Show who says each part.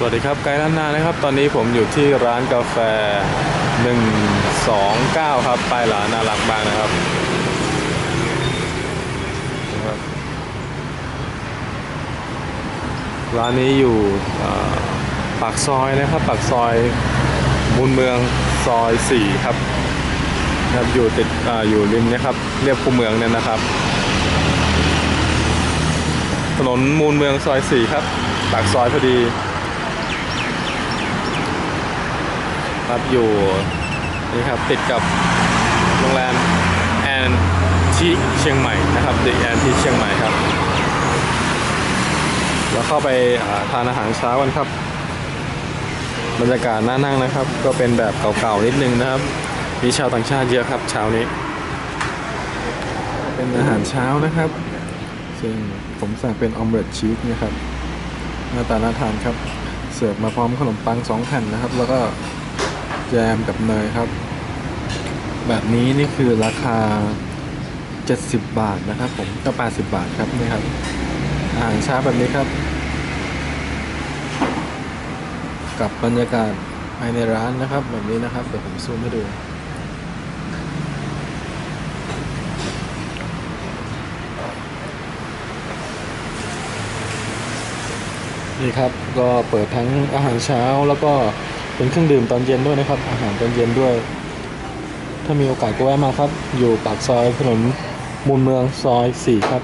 Speaker 1: สวัสดีครับไกด์ล้านนานะครับ ตอนนี้ผมอยู่ที่ร้านกาแฟ 129 ครับป้ายร้านน่ารักมากนะครับนะครับ ร้านนี้อยู่ปากซอยนะครับปากซอยมูลเมืองซอย 4 ครับครับอยู่ติดออยู่ริมนะครับเรียบคูเมืองเนี่ยนะครับ ถนนมูลเมืองซอย 4 ครับปากซอยพอดี ครับอยู่นี่ครับติดกับโรงแรมแอนที่เชียงใหม่นะครับเดแอนที่เชียงใหม่ครับเราเข้าไปทานอาหารเช้ากันครับ บรรยากาศน่านั่งนะครับ ก็เป็นแบบเก่าๆนิดนึงนะครับ มีชาวต่างชาติเยอะครับเช้านี้ เป็นอาหารเช้านะครับ ซึ่งผมสั่งเป็นออมเล็ตชีสนะครับหน้าตาน่าทานครับ เสิร์ฟมาพร้อมขนมปังสองแผ่นนะครับ แล้วก็ แจมกับเนยครับ แบบนี้นี่คือราคา 70 บาทนะครับ ผมก็80 บาทครับนี่ครับอาหารเช้าแบบนี้ครับ กับบรรยากาศภายในร้านนะครับ แบบนี้นะครับเดี๋ยวผมซูมให้ดูนี่ครับ ก็เปิดทั้งอาหารเช้าแล้วก็ เป็นเครื่องดื่มตอนเย็นด้วยนะครับ อาหารตอนเย็นด้วย ถ้ามีโอกาสก็แวะมาครับ อยู่ปากซอยถนนมูลเมืองซอย 4 ครับ